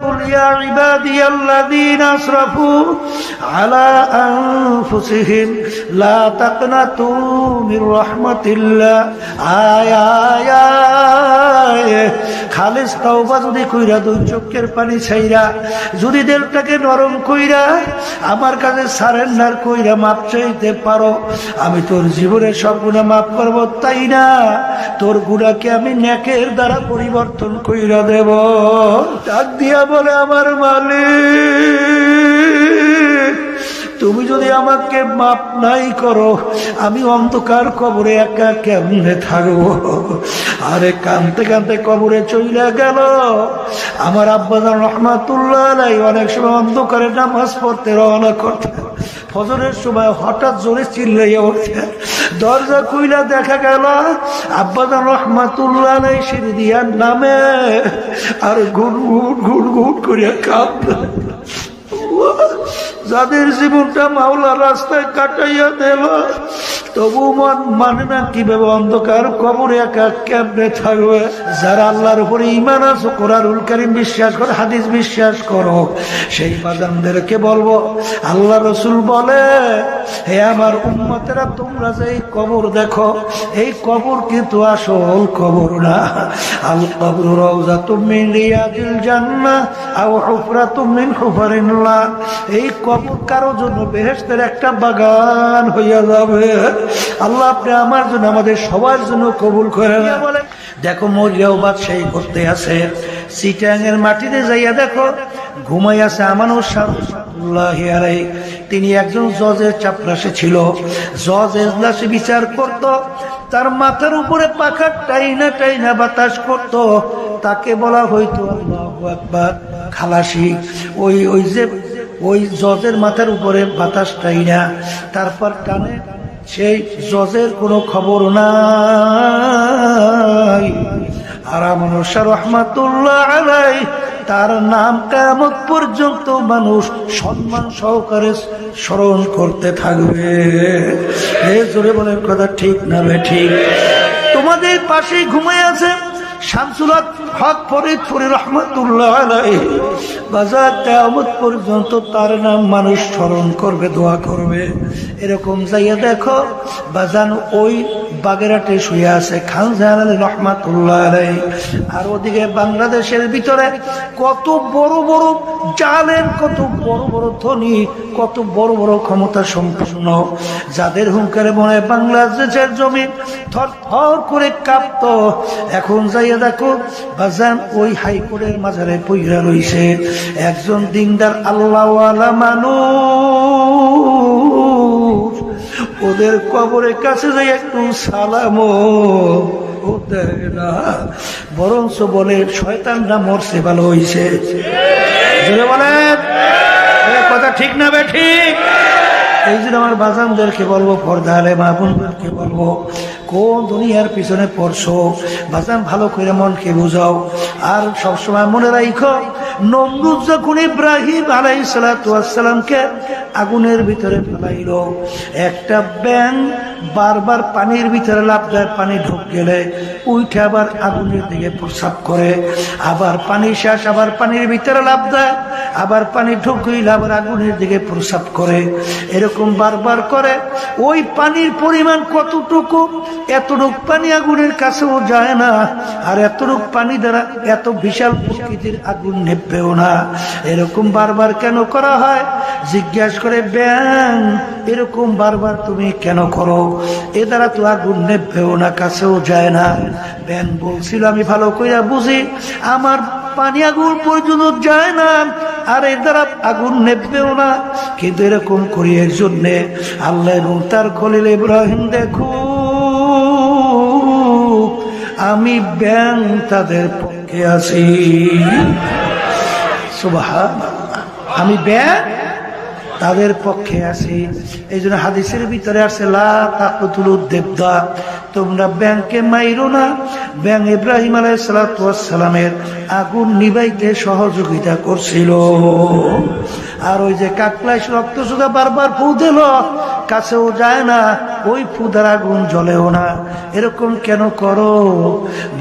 قل يا عبادي الذين أسرفوا على أنفسهم لا تقنطوا من رحمة الله. آي آي آي. আয়। খালেস তাওবা যদি কইরা দুই চোখের পানি ছাইরা, যদি দেলটাকে নরম কইরা, আমার কাছে সারেন্ডার কইরা মাপ চাইতে পারো, আমি তোর জীবনের সব গুণা মাফ করব, তাই না? তোর গুণাকে আমি ন্যাকের দ্বারা পরিবর্তন কইরা দেব। ডাক দিয়া বলে, আমার মালিক। তুমি যদি আমাকে মাপ নাই করো, আমি অন্ধকার কবরে একা কেমনে থাকব? আরে কানতে কানতে কবরে চলে গেল। আমার আব্বাজান রহমাতুল্লাহ নাই অনেক সময় অন্ধকারে নামাজ পড়তে রওনা করতে। ফজরের সময় হঠাৎ জোরে চিল্লাইয়া উঠছে দরজা খুইলা দেখা গেল। আব্বাজান রহমাতুল্লাহ নাই সিঁড়ি দিয়ার নামে আর গুড় গুড় গুড় গুড় করিয়া কাঁদতে যাদের জীবনটা মাওলা রাস্তায় কাটাইয়া দিল তবু মন মানে না কীভাবে অন্ধকার, কবরে একা কেমনে থাকবে? যারা আল্লাহর উপরে ইমান আছো, কোরআনুল কারিম বিশ্বাস করো, হাদিস বিশ্বাস করো। সেই বাজানদেরকে বলব, আল্লাহ রসুল বলে, হে আমার উম্মতেরা, তোমরা যে এই কবর দেখো, এই কবর কিন্তু আসল কবর না। আল কবর রওজা তুমি রিয়াদিল জান্নাহ আও হুফরাতুম তুমি হুফারিল্লাহ এই কবর কারও জন্য বেহেশতের একটা বাগান হইয়া যাবে। আল্লাহ আপনি আমার জন্য আমাদের সবার জন্য কবুল করে বলে দেখো মরিয়াও বাদশাহী করতে আছে। সিটাং এর মাটিতে যাইয়া দেখো ঘুমাই আছে আমানু শাহুল্লাহ তিনি একজন জজের চাপরাসে ছিল। জজ এজলাসে বিচার করত। তার মাথার উপরে পাখার টাইনা টাইনা বাতাস করত। তাকে বলা হইতো আকবার খালাসি। ওই ওই যে ওই জজের মাথার উপরে বাতাস টাইনা। তারপর টানে সেই জজের কোনো খবর নাই। আর মানুষা রহমাতুল্লাহ আলাই, তার নাম কেমন পর্যন্ত মানুষ সম্মান সহকারে স্মরণ করতে থাকবে? এ জোরে বলেন, কথা ঠিক না ঠিক? তোমাদের পাশে ঘুমাই আছে শামসুলাত হক ফরিদপুরি রহমতুল্লাহ বাজার তেমত পর্যন্ত তার নাম মানুষ স্মরণ করবে, দোয়া করবে। এরকম যাইয়া দেখো, বাজান ওই বাগেরাটে শুয়ে আছে, খান জাহান রহমাতুল্লাহ আলাই আর ওদিকে বাংলাদেশের ভিতরে কত বড় বড় জালেন কত বড় বড় ধনী, কত বড় বড় ক্ষমতা সম্পন্ন। যাদের হুঙ্কারে মনে বাংলাদেশের জমি থর থর করে কাঁপত। এখন যাইয়া দেখো, বাজান ওই হাইকোর্টের মাঝারে পইরা রইছে। একজন দিনদার আল্লাহওয়ালা মানুষ। ওদের কবরের কাছে যাই একটু সালামো। ও না। বরঞ্চ বলে, শয়তানরা মরছে, ভালো বলেন। কথা ঠিক না বে ঠিক? এই জন্য আমার বাজানদেরকে বলব, পর্দা আলে মা বোনদেরকে বলব, কোন দুনিয়ার পিছনে পড়ছো? বাজান ভালো করে মনকে বুঝাও। আর সবসময় মনে রাখো নমরুদ যখন ইব্রাহিম আলাই সালাতামকে আগুনের ভিতরে ফেলাইল একটা ব্যাং বারবার পানির ভিতরে লাভ দেয়, পানি ঢুক গেলে উঠে আবার আগুনের দিকে প্রসাব করে। আবার পানি শেষ, আবার পানির ভিতরে লাভ দেয়, আবার পানি ঢুকিলে আবার আগুনের দিকে প্রসাব করে। এরকম বারবার করে। ওই পানির পরিমাণ কতটুকু, এতটুক পানি আগুনের কাছেও যায় না। আর এতটুক পানি দ্বারা এত বিশাল প্রকৃতির আগুন নেবেও না। এরকম বারবার কেন করা হয়? জিজ্ঞাসা করে, ব্যাং, এরকম বারবার তুমি কেন করো? এ দ্বারা তো আগুন নেবেও না, কাছেও যায় না। ব্যাং বলছিল, আমি ভালো কইরা বুঝি, আমার পানি আগুন পর্যন্ত যায় না, আর এর দ্বারা আগুন নেবেও না। কিন্তু এরকম করি এর জন্যে আল্লাহ এবং তার খলিল ইব্রাহিম দেখো, আমি ব্যাং তাদের পক্ষে আছি। সুবহান আমি ব্যাং তাদের পক্ষে আছি। এই জন্য হাদিসের ভিতরে আছে দেবদা তোমরা ব্যাংকে মাইরো না। ব্যাং ইব্রাহিম আলাইসালামের আগুন নিবাইতে সহযোগিতা করছিল। আর ওই যে কাকলাইশ রক্ত সুদা বারবার ফু দিল, কাছেও যায় না, ওই ফুদার আগুন জ্বলেও না। এরকম কেন করো?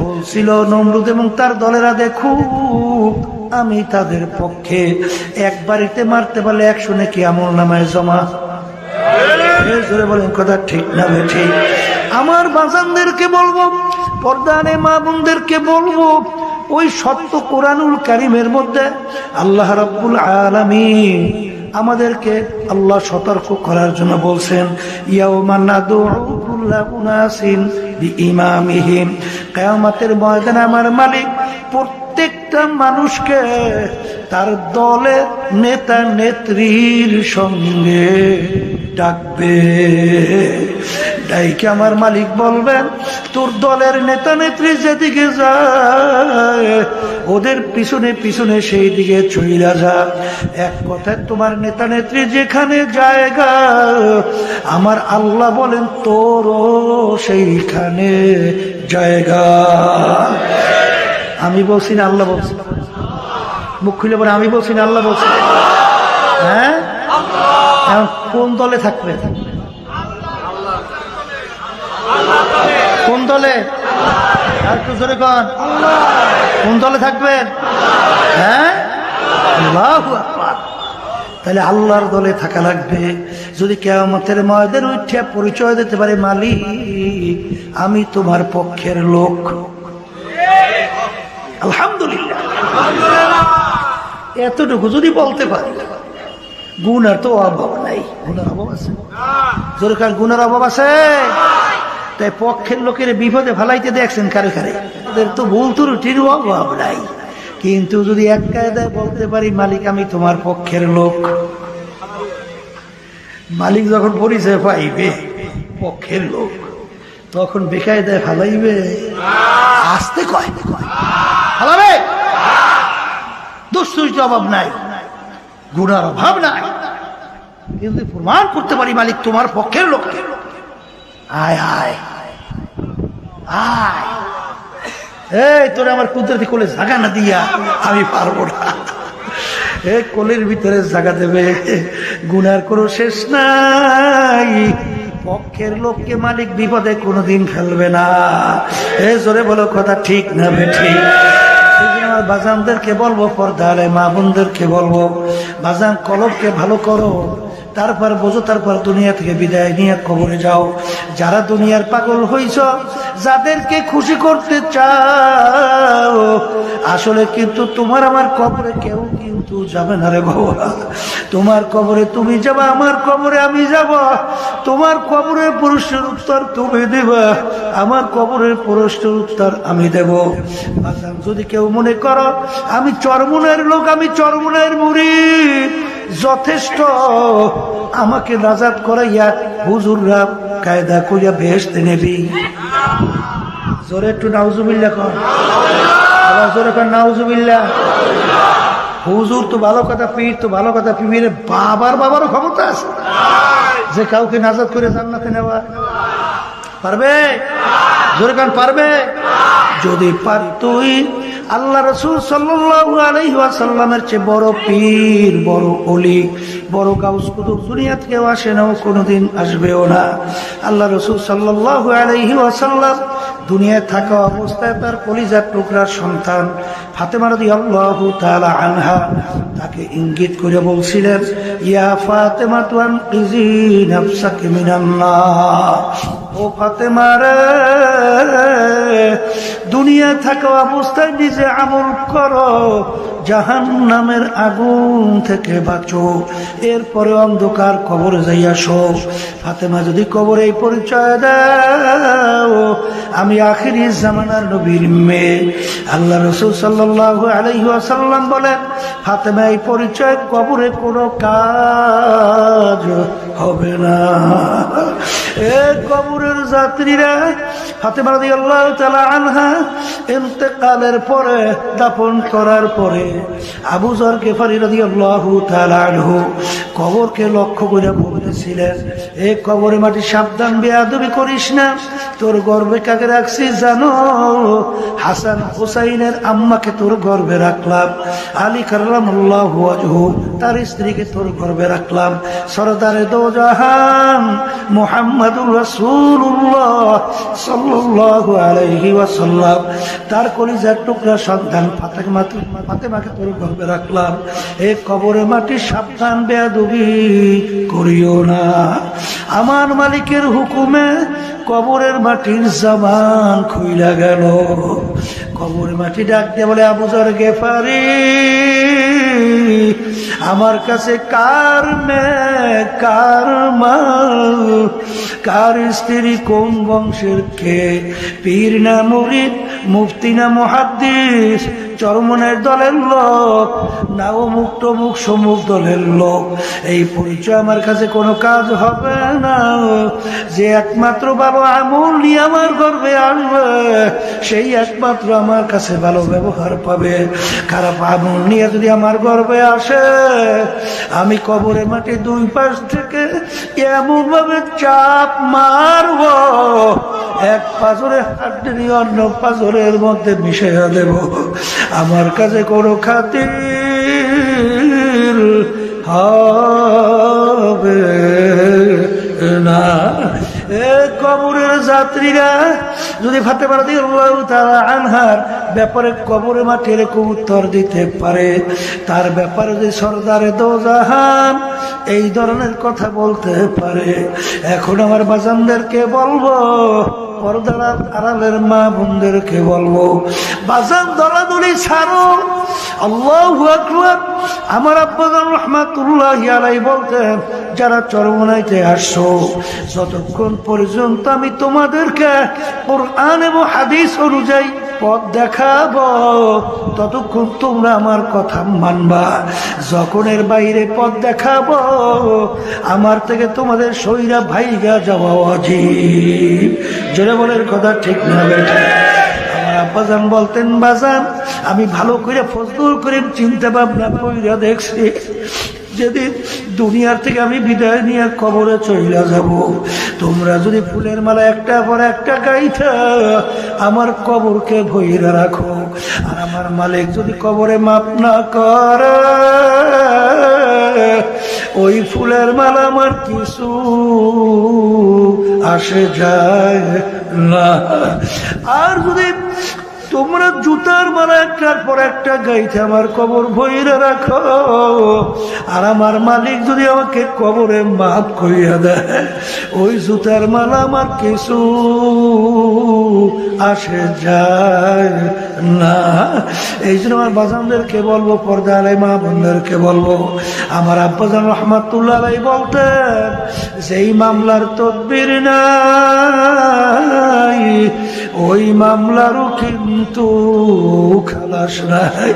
বলছিল নমরুদ এবং তার দলেরা দেখুক আমি তাদের পক্ষে এক বাড়িতে মারতে পারলে একশো নাকি আমল নামায় জমা। বলেন, কথা ঠিক না ঠিক। আমার বাজানদেরকে বলব, পর্দানে মা বোনদেরকে বলব, ওই সত্য কোরআনুল কারিমের মধ্যে আল্লাহ রাব্বুল আলামিন আমাদেরকে আল্লাহ সতর্ক করার জন্য বলছেন বিইমামিহিম। কিয়ামতের ময়দানে আমার মালিক প্রত্যেকটা মানুষকে তার দলের নেতা নেত্রীর সঙ্গে ডাকবে। ডাইকে আমার মালিক বলবেন, তোর দলের নেতা নেত্রী যেদিকে যায়, ওদের পিছনে পিছনে সেই দিকে চইলা যা। এক কথায় তোমার নেতা নেত্রী যেখানে জায়গা, আমার আল্লাহ বলেন তোরও সেইখানে জায়গা। আমি বলছি না, আল্লাহ বলছি। মুখ খুলে বলে, আমি বলছি না, আল্লাহ বলছি। হ্যাঁ? এখন কোন দলে থাকবে? কোন দলে? আর কন। দলে থাকবেন হ্যাঁ। তাহলে আল্লাহর দলে থাকা লাগবে। যদি কেয়ামতের ময়দের উঠে পরিচয় দিতে পারে মালিক, আমি তোমার পক্ষের লোক। আলহামদুলিল্লাহ। এতটুকু যদি বলতে পারি গুণার তো অভাব নাই। গুণার অভাব আছে। জোরকার গুণার অভাব আছে? তাই পক্ষের লোকের বিপদে ফালাইতে দেখছেন কারে কারে। ওদের তো ভুল ত্রুটির অভাব নাই। কিন্তু যদি এক কায়দায় বলতে পারি, মালিক, আমি তোমার পক্ষের লোক। মালিক যখন পরিচয় পাইবে, পক্ষের লোক, তখন বেকায়দায় ফালাইবে। আসতে কয়। ফালাবে দুশ্চরিত্র অভাব নাই। গুণার অভাব নাই। কিন্তু প্রমাণ করতে পারি মালিক, তোমার পক্ষের লোক আয় আয়। আয়। এই, তোরে আমার কুদরতি কোলে জাগা না দিয়া আমি পারব না। এ কোলের ভিতরে জাগা দেবে। গুনার কোনো শেষ নাই। পক্ষের লোককে মালিক বিপদে কোনোদিন ফেলবে না। এ জোরে বলো, কথা ঠিক না ঠিক আমার বাজানদেরকে বলব পর্দালে মা বোনদেরকে বলব বাজান কলবকে ভালো করো। তারপর বোঝো, তারপর দুনিয়া থেকে বিদায় নিয়ে কবরে যাও। যারা দুনিয়ার পাগল হইছ, যাদেরকে খুশি করতে চাও, আসলে কিন্তু তোমার আমার কবরে কেউ কিন্তু যাবে না রে বাবা। তোমার কবরে তুমি যাবা, আমার কবরে আমি যাব। তোমার কবরের পুরুষের উত্তর তুমি দেবা, আমার কবরের পুরুষের উত্তর আমি দেব। যদি কেউ মনে করো, আমি চরমুনের লোক, আমি চরমুনের মুড়ি যথেষ্ট। আমাকে নাজাদ করাইয়া হুজুররা কায়দা করিয়া ভেসতে নেবি। জোরে একটু নাউজুবিল্লা কর। আবার জোরে কর নাউজুবিল্লা হুজুর তো ভালো কথা, পীর তো ভালো কথা পীর বাবার বাবারও ক্ষমতা আছে। যে কাউকে নাজাদ করে জান্নাতে নেওয়া। পারবে? জোরে কান পারবে? যদি পারতই আল্লাহ রসুল ওয়াসাল্লামের চেয়ে বড় পীর, বড় অলি বড় গাউস কুতুব দুনিয়া কেউ আসে না কোনোদিন আসবেও না। আল্লাহ রসুল সাল্লাহ আলাইহি ওয়াসাল্লাম দুনিয়ায় থাকা অবস্থায় তার কলিজার টুকরার সন্তান ফাতেমা রাদিয়াল্লাহু তাআলা আনহা তাকে ইঙ্গিত করে বলছিলেন, ইয়া ফাতেমা তুয়ান ইজি নাফসাকে মিনান ও ফাতেমা রে দুনিয়া থাকা অবস্থায় নিজে আমল করো জাহান নামের আগুন থেকে বাঁচো, এরপরে অন্ধকার কবরে যাইয়া শো ফাতেমা যদি কবরে পরিচয় দাও আমি আখিরি জামানার নবীর মেয়ে। আল্লাহ রসুল সাল্লাহ আলাইহি আসাল্লাম বলেন হাতে এই পরিচয় কবরে কোনো কাজ হবে না। এ কবরের যাত্রীরা ফাতেমা রাদিয়াল্লাহু তাআলা আনহা ইন্তেকালের পরে দাফন করার পরে আবু জর গেফারি রাদিয়াল্লাহু তাআলা আনহু কবরকে লক্ষ্য করে বলতেছিলেন, এ কবরে মাটি সাবধান, বেয়াদবি করিস না। তোর গর্বে কাকে রাখছি জানো? হাসান হুসাইনের আম্মাকে তোর গর্বে রাখলাম। আলী কার্লামুল্লাহ ওয়াজহু, তার স্ত্রীকে তোর গর্বে রাখলাম। সরদারে দো জাহান তার কলিজার টুকরা সন্তান ফাতেমা ফাতেমাকে তোর গর্বে রাখলাম। এই কবরে মাটি সাবধান, বেয়াদবি করিও না। আমার মালিকের হুকুমে কবরের মাটির জামান খুইলা গেল। কবরের মাটি ডাক দিয়ে বলে আবুজর গেফারি আমার কাছে কার মেয়ে কার মা কার স্ত্রী কোন বংশের কে? পীর না মুরিদ, মুফতি না মহাদ্দিস? চরমনের দলের লোক? না ও মুক্ত মুখ সমুখ দলের লোক? এই পরিচয় আমার কাছে কোনো কাজ হবে না। যে একমাত্র ভালো আমল নিয়ে আমার গর্বে আসবে, সেই একমাত্র আমার কাছে ভালো ব্যবহার পাবে। খারাপ আমল নিয়ে যদি আমার গর্বে আসে আমি কবরে মাটি দুই পাশ থেকে এমন ভাবে চাপ মারব, এক পাজরে হাড্ডি, অন্য পাজরের মধ্যে মিশিয়ে দেব। আমার কাছে কোনো খাতির হবে না। এ কবরের যাত্রীরা যদি ফাতে পারাদি তারা আনহার ব্যাপারে কবরে মাঠে এরকম উত্তর দিতে পারে, তার ব্যাপারে যে সর্দারে দোজাহান এই ধরনের কথা বলতে পারে। এখন আমার বাজানদেরকে বলব আড়ালের মা বোনদেরকে বলব, বাজান দলাদলি ছাড়ো। আমার যারা চরমনাইতে আসছো, যতক্ষণ পর্যন্ত আমি তোমাদেরকে কোরআন এবং হাদিস অনুযায়ী পথ দেখাবো, ততক্ষণ তোমরা আমার কথা মানবা। যখন এর বাইরে পথ দেখাবো, আমার থেকে তোমাদের শরীরা ভাইগা যাওয়া অজীব। জোরে বলের কথা ঠিক না আমার আব্বাজান বলতেন, বাজান, আমি ভালো করে ফজদুর করে চিন্তা ভাবনা দেখছি। যেদিন দুনিয়ার থেকে আমি বিদায় নিয়ে কবরে চইলা যাব, তোমরা যদি ফুলের মালা একটা পর একটা গাইথা, আমার কবরকে ভইরা রাখো। আর আমার মালিক যদি কবরে মাপ না করে, ওই ফুলের মালা আমার কিছু আসে যায় না। আর যদি তোমরা জুতার মারা একটার পর একটা গাইতে আমার কবর ভইরে রাখো। আর আমার মালিক যদি আমাকে কবরে মাফ করিয়া দেয়, ওই জুতার মালা আমার কিছু আসে যায় না। এই জন্য আমার বাজানদেরকে বলব পর্দা আলাই মা বোনদেরকে বলব, আমার আব্বাজান রহমাতুল্লাহ আলাই বলতেন সেই মামলার তদবির নাই ওই মামলারও কিন্তু খালাস নাই।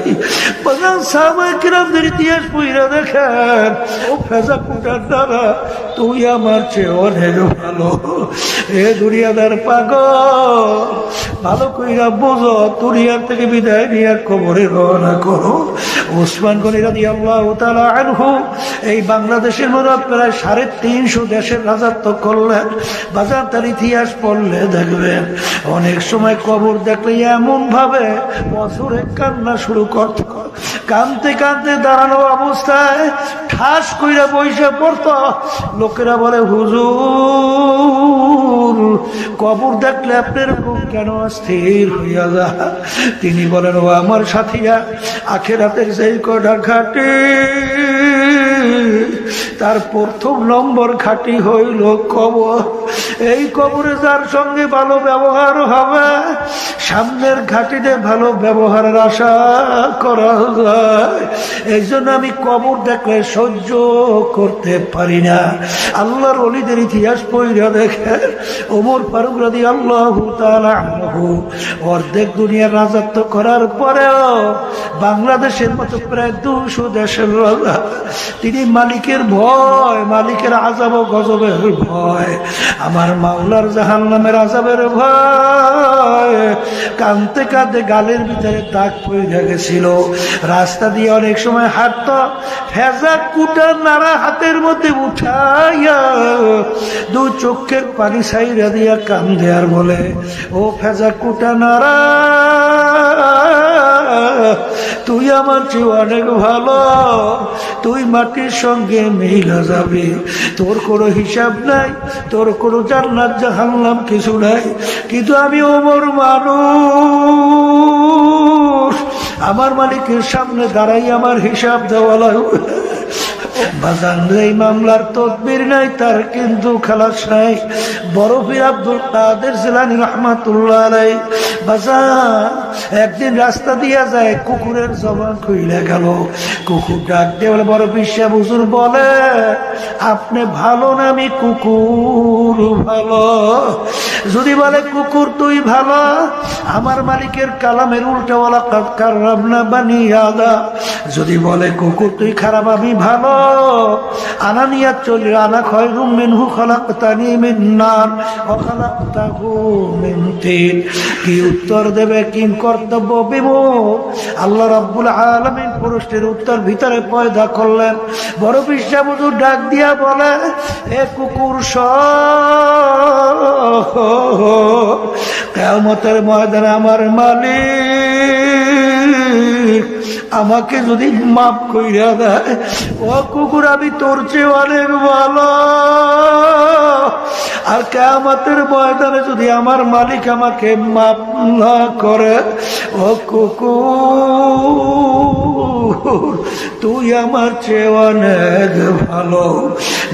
সাহাবাহামদের ইতিহাস পইরা দেখেন। ও ফেজা কুটার দ্বারা তুই আমার চেয়ে অনেক ভালো। এ দুনিয়াদার পাগল, ভালো কইরা বোঝো, দুনিয়ার থেকে বিদায় নিয়ে কবরে রওনা করো। ওসমান গনিরা দিয়ে আল্লাহ তালা আনহু এই বাংলাদেশের মধ্যে প্রায় সাড়ে তিনশো দেশের রাজাত্ব করলেন। বাজার তার ইতিহাস পড়লে দেখবেন অনেক সময় কবর দেখলে এমন ভাবে বছরে কান্না শুরু করত। কানতে কানতে দাঁড়ানো অবস্থায় ঠাস কইরা বইসে পড়ত। লোকেরা বলে, হুজুর, কবর দেখলে আপনার খুব কেন স্থির হইয়া যা তিনি বলেন, ও আমার সাথীরা, আখেরাতের সেই কটা ঘাটে, তার প্রথম নম্বর ঘাটি হইল কবর। এই কবরে যার সঙ্গে ভালো ব্যবহার হবে, সামনের ঘাটিতে ভালো ব্যবহারের আশা করা যায়। এই জন্য আমি কবর দেখলে সহ্য করতে পারি না। আল্লাহর অলিদের ইতিহাস পইরা দেখে ওমর ফারুক রাদি আল্লাহ অর্ধেক দুনিয়ার রাজত্ব করার পরেও বাংলাদেশের মতো প্রায় দুশো দেশের রাজা, তিনি মালিকের ভয়, মালিকের আজাব গজবের ভয়। আমার মাওলার জাহান নামের আজাবের ভয় কানতে কাঁদতে গালের ভিতরে তাক পড়ে গেছিল। রাস্তা দিয়ে অনেক সময় হাঁটত ফেজা কুটা নাড়া হাতের মধ্যে উঠাইয়া দু চোখের পানি সাইরা দিয়া কান দেয়ার বলে, ও ফেজা কুটা নাড়া তুই আমার চেয়ে অনেক ভালো। তুই মাটির সঙ্গে মিলা যাবে। তোর কোনো হিসাব নাই, তোর কোনো জান্নাত জাহান্নাম কিছু নাই। কিন্তু আমি ওমর মানুষ। আমার মালিকের সামনে দাঁড়াই আমার হিসাব দেওয়া লাগবে। বাজান এই মামলার তদবির নাই, তার কিন্তু খালাস নাই। বরফির আব্দুল কাদের জিলানি রহমাতুল্লাহ একদিন রাস্তা দিয়া যায়, কুকুরের জবান খুইলে গেল। কুকুর ডাক দিয়ে বড় বিশ্বা হুজুর বলে, আপনি ভালো না, আমি কুকুর ভালো। যদি বলে, কুকুর তুই ভালো, আমার মালিকের কালামের উল্টাওয়ালা কার রাবনা বানি আদা যদি বলে, কুকুর তুই খারাপ, আমি ভালো। আনা নিয়া চলি, আনা খয় রুম মিনহু খলাক তানি মিন্নার অখালাক তাহু মিনতিন কি উত্তর দেবে, কি কর্তব্য বিমুখ আল্লাহ রাব্বুল আলমিন পুরুষটির উত্তর ভিতরে পয়দা করলেন। বড় বিশ্বা বুধু ডাক দিয়া বলে, এ কুকুর কেমতের ময়দানে আমার মালিক আমাকে যদি মাফ কইরা দেয়, ও কুকুর আমি তোর চেয়ে অনেক ভালো। আর কেমতের ময়দানে যদি আমার মালিক আমাকে মামলা না করে, ও কুকুর, তুই আমার চেয়ে অনেক ভালো।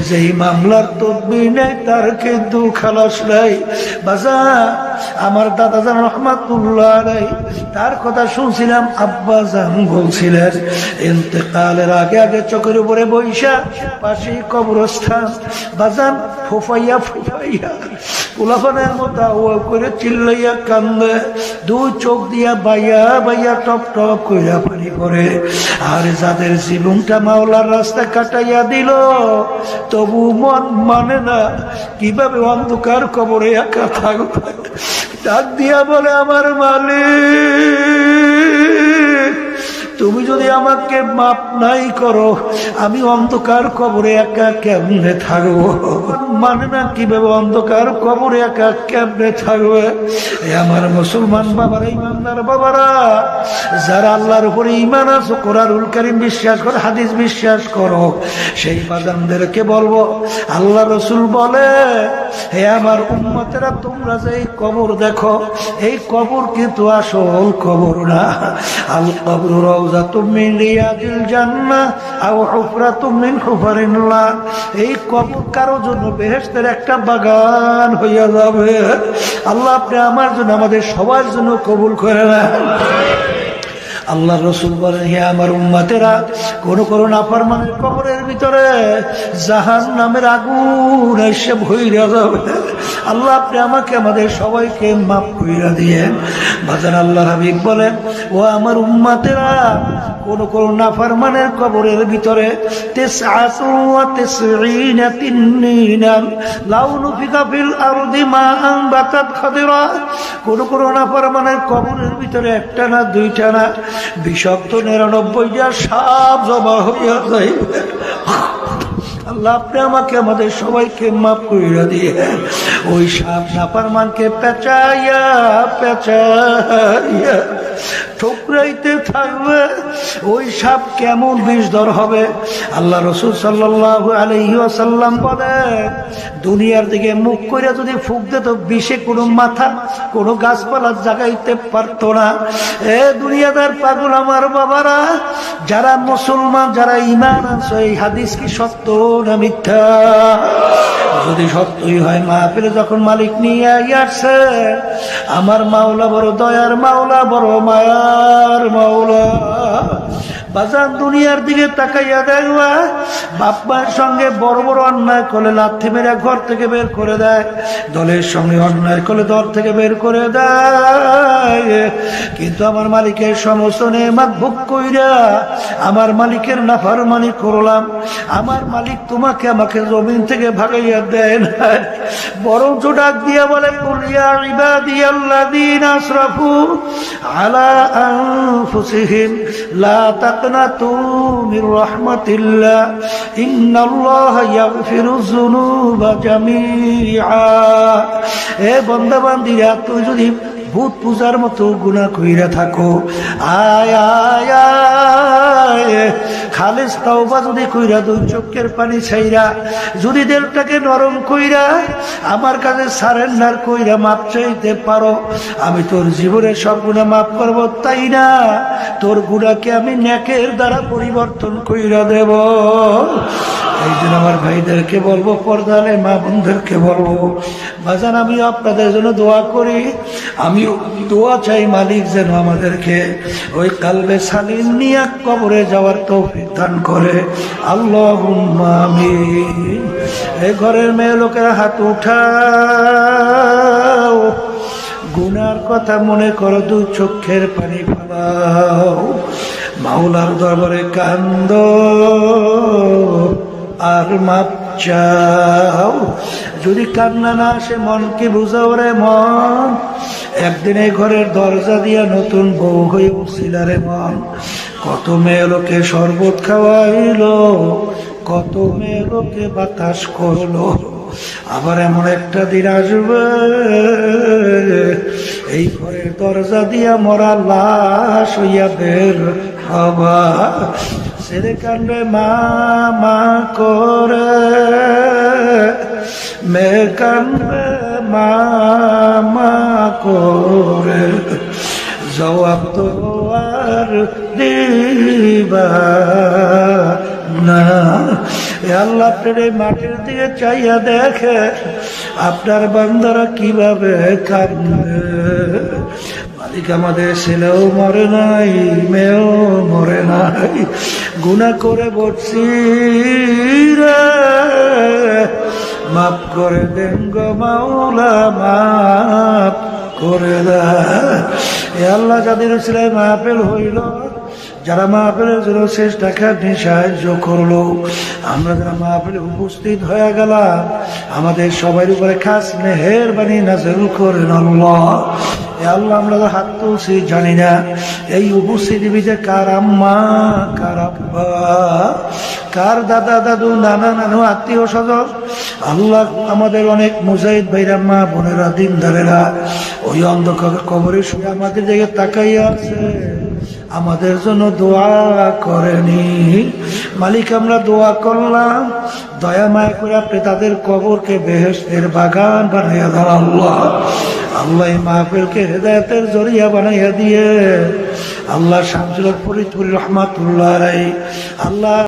যেই মামলার তদ্বি নেই, তার কিন্তু খালাস নাই। বাজা আমার দাদা জান রহমাতুল্লাহ তার কথা শুনছিলাম, আব্বা জান বলছিলেন, ইন্তেকালের আগে আগে চোখের উপরে বৈশা পাশে কবরস্থান। বাজান, ফুফাইয়া ফুফাইয়া। উলাফানের মতো ও করে চিল্লাইয়া কান্দে, দুই চোখ দিয়া বাইয়া বাইয়া টপ টপ কইরা পানি করে আর যাদের জীবনটা মাওলার রাস্তা কাটাইয়া দিল, তবু মন মানে না, কীভাবে অন্ধকার কবরে একা থাকবে? ডাক দিয়া বলে, আমার মালিক! তুমি যদি আমাকে মাপ নাই করো, আমি অন্ধকার কবরে একা কেমনে থাকব? মানে না কীভাবে অন্ধকার কবরে একা কেমনে থাকবে? আমার মুসলমান বাবারা, ইমানদার বাবারা, যারা আল্লাহর উপরে ইমান আছো, কোরআনুল করিম বিশ্বাস করো, হাদিস বিশ্বাস করো, সেই বাদানদেরকে বলব, আল্লাহ রসুল বলে হে আমার উম্মতেরা, তোমরা যে এই কবর দেখো, এই কবর কিন্তু আসল কবর না। আল কবর হুফরাতুম মিন হুফারিল্লাহ। এই কবর কারও জন্য বেহেশতের একটা বাগান হইয়া যাবে। আল্লাহ আপনি আমার জন্য, আমাদের সবার জন্য কবুল করে নেন। আল্লাহ রসুল বলেন, হে আমার উম্মাতেরা, কোন কোন নাফরমানের কবরের ভিতরে জাহান নামের আগুন এসে ভইরা যাবে। আল্লাহ, আপনি আমাকে, আমাদের সবাইকে মাফ কইরা দিয়েন। ভাজান আল্লাহ হাবিব বলেন, ও আমার উম্মাতেরা, কোন কোন নাফরমানের কবরের ভিতরে মা আনবাতাত খাদিরা। কোন কোন নাফরমানের কবরের ভিতরে একটা না, দুইটা না বিষাক্ত নিরানব্বই যা সাপ জমা হইয়া যাইবে। আল্লাহ আমাকে, আমাদের সবাইকে মাফ করিয়া দিয়ে ওই সাপ নাপার মানকে পেঁচাইয়া পেঁচাইয়া ঠুকরাইতে থাকবে, ওই সাপ কেমন বিষধর হবে? আল্লাহ রসুল সাল্লাহ আলহিসাল্লাম বলে, দুনিয়ার দিকে মুখ করে যদি ফুক দিত বিষে কোনো মাথা, কোনো গাছপালা জাগাইতে পারতো না। এ দুনিয়াদার পাগল আমার বাবারা, যারা মুসলমান, যারা ইমান আছে এই হাদিস কি সত্য না মিথ্যা? যদি সত্যই হয় মা পেলে যখন মালিক নিয়ে আসছে আমার মাওলা বড় দয়ার মাওলা, বড় মায়ার মাওলা বাজান দুনিয়ার দিকে তাকাইয়া দেখবা বাপ মায়ের সঙ্গে বড় বড় অন্যায় করলে লাথি মেরে ঘর থেকে বের করে দেয়, দলের সঙ্গে অন্যায় করলে দল থেকে বের করে দেয়। কিন্তু আমার মালিকের সমস্ত নেমাত ভোগ কইরা আমার মালিকের নাফার মালিক করলাম। আমার মালিক তোমাকে আমাকে জমিন থেকে ভাগাইয়া দেয় না বরং ডাক দিয়া বলে কুলিয়া ইবাদিয়াল্লাযীনা আসরাফু আলা আনফুসিহিম, লা তাকনাতু الله إن الله يغفر যুনুবা جميعا এ বান্দা বান্দিরা তুই যদি ভূত পূজার মতো গুণা কইরা থাকো। আয় আয় আয়। খালেস তাওবা যদি কইরা দুই চোখের পানি ছাইরা, যদি দেলটাকে নরম কইরা, আমার কাছে সারেন্ডার কইরা মাপ চাইতে পারো, আমি তোর জীবনের সব গুণা মাফ করব, তাই না? তোর গুণাকে আমি ন্যাকের দ্বারা পরিবর্তন কইরা দেব। এই জন্য আমার ভাইদেরকে বলব পর্দালে মা বোনদেরকে বলব, বাজান, আমি আপনাদের জন্য দোয়া করি আমি দোয়া চাই মালিক যেন আমাদেরকে ওই কালবে সালিম নিয়ে কবরে যাওয়ার তৌফিক দান করে। আল্লাহ এই ঘরের মেয়ে লোকেরা হাত উঠাও। গুনার কথা মনে করো দু চোখের পানি ফেলাও। মাওলার দরবারে কান্দ আর মাপ চাও। যদি কান্না না আসে মনকে বুঝাও রে মন? একদিন এই ঘরের দরজা দিয়া নতুন বউ হয়ে উঠছিল রে মন। কত মেয়ে লোকে শরবত খাওয়াইলো, কত মেয়ে লোকে বাতাস করল। আবার এমন একটা দিন আসবে, এই ঘরের দরজা দিয়া মরা লাশ হইয়া বের হবা। ছেড়ে কান্দে মা করে মে কান্দে মা মা করে। জবাব তো আর দিবা না। আল্লাহ আপনার এই মাটির দিকে চাইয়া দেখে, আপনার বান্দারা কীভাবে কান্দে মালিক আমাদের ছেলেও মরে নাই, মেয়েও মরে নাই। গুণা করে বসছি রে। মাফ করে দেন গো মাওলা, মাফ করে দেয় এ আল্লাহ যাদের ছেলে মাহফিল হইল, যারা মাহফিলের জন্য শেষ টাকার নিয়ে সাহায্য করল, আমরা যারা মাহফিলে উপস্থিত হয়ে গেলাম, আমাদের সবার উপরে খাস মেহের বানি নাজেল করেন আল্লাহ। আল্লাহ আমরা হাত তুলছি, জানি না, এই উপস্থিতি যে কার আম্মা, কার আব্বা কার দাদা দাদু, নানা নানু, আত্মীয় স্বজন? আল্লাহ আমাদের অনেক মুজাহিদ ভাইরা, মা বোনেরা, দিনদারেরা ওই অন্ধকার কবরে শুয়ে আমাদের দিকে তাকাইয়া আছে। আমাদের জন্য দোয়া করেনি। মালিক, আমরা দোয়া করলাম। দয়া মায়া করে আপনি তাদের কবরকে বেহেস্তের বাগান বানাইয়া দেন আল্লাহ। আল্লাহ মাহফিলকে হেদায়তের জরিয়া বানাইয়া দিয়ে, আল্লাহ শামসুল ফরিদপুর রহমাতুল্লাহ আল্লাহ